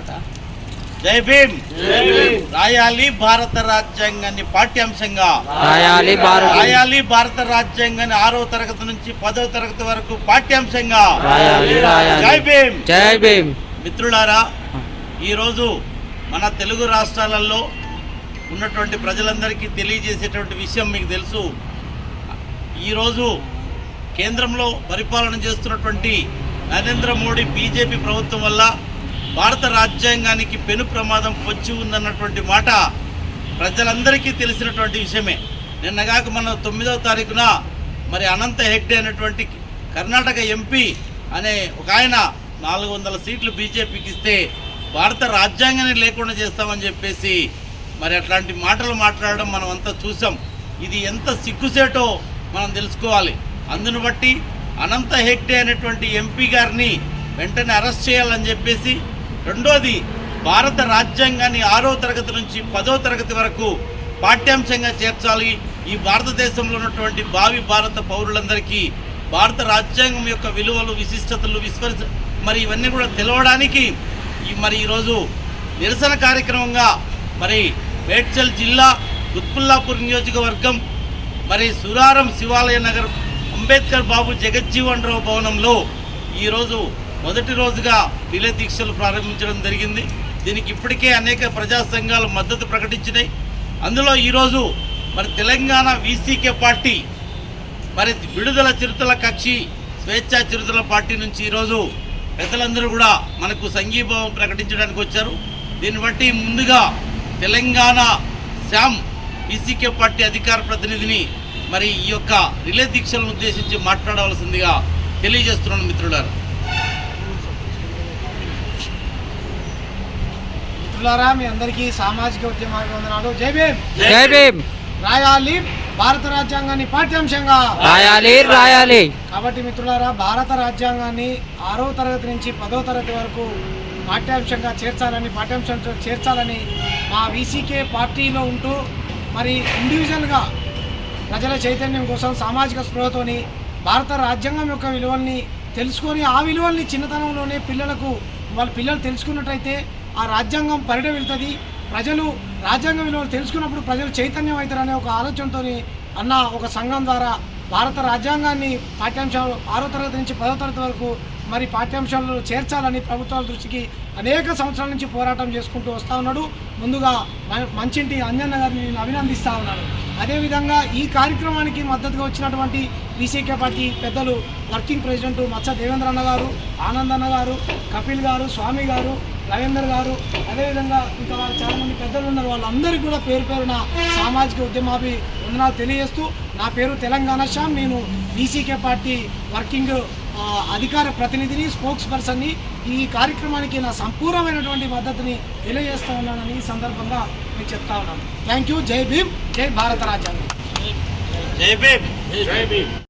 పాట జై భీమ్. రాయాలి భారత రాజ్యాంగాన్ని పాఠ్యాంశంగా. రాయాలి భారత రాయాలి భారత రాజ్యాంగాన్ని ఆరో తరగతి నుంచి పదో తరగతి వరకు పాఠ్యాంశంగా. రాయాలి జై భీమ్. జై భీమ్. మిత్రులారా ఈరోజు మన తెలుగు రాష్ట్రాలలో ఉన్నటువంటి ప్రజలందరికీ తెలియజేసేటువంటి విషయం మీకు తెలుసు. ఈరోజు కేంద్రంలో పరిపాలన చేస్తున్నటువంటి నరేంద్ర మోడీ బీజేపీ ప్రభుత్వం వల్ల భారత రాజ్యాంగానికి పెను ప్రమాదం పొచ్చి ఉందన్నటువంటి మాట ప్రజలందరికీ తెలిసినటువంటి విషయమే. నిన్నగాక మన తొమ్మిదవ తారీఖున మరి అనంత హెగ్డే అనేటువంటి కర్ణాటక ఎంపీ అనే ఒక ఆయన నాలుగు వందల సీట్లు బీజేపీకి ఇస్తే భారత రాజ్యాంగాన్ని లేకుండా చేస్తామని చెప్పేసి మరి అట్లాంటి మాటలు మాట్లాడడం మనం అంతా చూసాం. ఇది ఎంత సిగ్గుసేటో మనం తెలుసుకోవాలి. అందును బట్టి అనంత హెగ్డే అనేటువంటి ఎంపీ గారిని వెంటనే అరెస్ట్ చేయాలని చెప్పేసి రెండోది భారత రాజ్యాంగాన్ని ఆరో తరగతి నుంచి పదో తరగతి వరకు పాఠ్యాంశంగా చేర్చాలి. ఈ భారతదేశంలో ఉన్నటువంటి భావి భారత పౌరులందరికీ భారత రాజ్యాంగం యొక్క విలువలు విశిష్టతలు విశ్వరి మరి ఇవన్నీ కూడా తెలవడానికి మరి ఈరోజు నిరసన కార్యక్రమంగా మరి మేడ్చల్ జిల్లా గుత్పుల్లాపూర్ నియోజకవర్గం మరి సురారం శివాలయ నగర్ అంబేద్కర్ బాబు జగజ్జీవన్ రావు భవనంలో ఈరోజు మొదటి రోజుగా రిలే దీక్షలు ప్రారంభించడం జరిగింది. దీనికి ఇప్పటికే అనేక ప్రజా సంఘాలు మద్దతు ప్రకటించినాయి. అందులో ఈరోజు మరి తెలంగాణ వీసీకే పార్టీ మరి విడుదల చిరుతల కక్షి స్వేచ్ఛా చిరుతల పార్టీ నుంచి ఈరోజు పెద్దలందరూ కూడా మనకు సంఘీభావం ప్రకటించడానికి వచ్చారు. దీన్ని బట్టి ముందుగా తెలంగాణ శ్యామ్ ఈసీకే పార్టీ అధికార ప్రతినిధిని మరి ఈ యొక్క రిలే దీక్షలను ఉద్దేశించి మాట్లాడవలసిందిగా తెలియజేస్తున్నాను మిత్రులారా. మిత్రులారా మీ అందరికీ సామాజిక ఉద్యమ అభివందనాలు జై భీమ్! జై భీమ్! రాయాలి భారత రాజ్యాంగాన్ని పాఠ్యాంశంగా. రాయాలి రాయాలి. కాబట్టి మిత్రులారా భారత రాజ్యాంగాన్ని ఆరో తరగతి నుంచి పదో తరగతి వరకు పాఠ్యాంశంగా చేర్చాలని పాఠ్యాంశంతో చేర్చాలని మా వీసీకే పార్టీలో ఉంటూ మరి ఇండివిజువల్గా ప్రజల చైతన్యం కోసం సామాజిక స్పృహతోని భారత రాజ్యాంగం యొక్క విలువల్ని తెలుసుకొని ఆ విలువల్ని చిన్నతనంలోనే పిల్లలకు వాళ్ళ పిల్లలు తెలుసుకున్నట్టయితే ఆ రాజ్యాంగం పరిడి వెళ్తుంది. ప్రజలు రాజ్యాంగ విలువలు తెలుసుకున్నప్పుడు ప్రజలు చైతన్యం అవుతారనే ఒక ఆలోచనతో అన్న ఒక సంఘం ద్వారా భారత రాజ్యాంగాన్ని పాఠ్యాంశాలు ఆరో తరగతి నుంచి పదో తరగతి వరకు మరి పాఠ్యాంశాలలో చేర్చాలని ప్రభుత్వాల దృష్టికి అనేక సంవత్సరాల నుంచి పోరాటం చేసుకుంటూ వస్తూ ఉన్నాడు. ముందుగా మ- మంచింటి అంజన్న గారిని నేను అభినందిస్తూ ఉన్నాను. అదేవిధంగా ఈ కార్యక్రమానికి మద్దతుగా వచ్చినటువంటి బీసీకే పార్టీ పెద్దలు వర్కింగ్ ప్రెసిడెంట్ మత్స దేవేంద్ర అన్న గారు ఆనంద్ అన్న గారు కపిల్ గారు స్వామి గారు రవీందర్ గారు అదేవిధంగా ఇంకా చాలామంది పెద్దలు ఉన్నారు. వాళ్ళందరికీ కూడా పేరు పేరున సామాజిక ఉద్యమాభి వందనాలు తెలియజేస్తూ నా పేరు తెలంగాణ శ్యామ్. నేను బీసీకే పార్టీ వర్కింగ్ అధికార ప్రతినిధిని స్పోక్స్ పర్సన్ని ఈ కార్యక్రమానికి నా సంపూర్ణమైనటువంటి మద్దతుని తెలియజేస్తా ఉన్నానని ఈ సందర్భంగా మీకు చెప్తా ఉన్నాను థ్యాంక్ యూ జై భీమ్ జై భారత రాజ్యాంగం జై భీమ్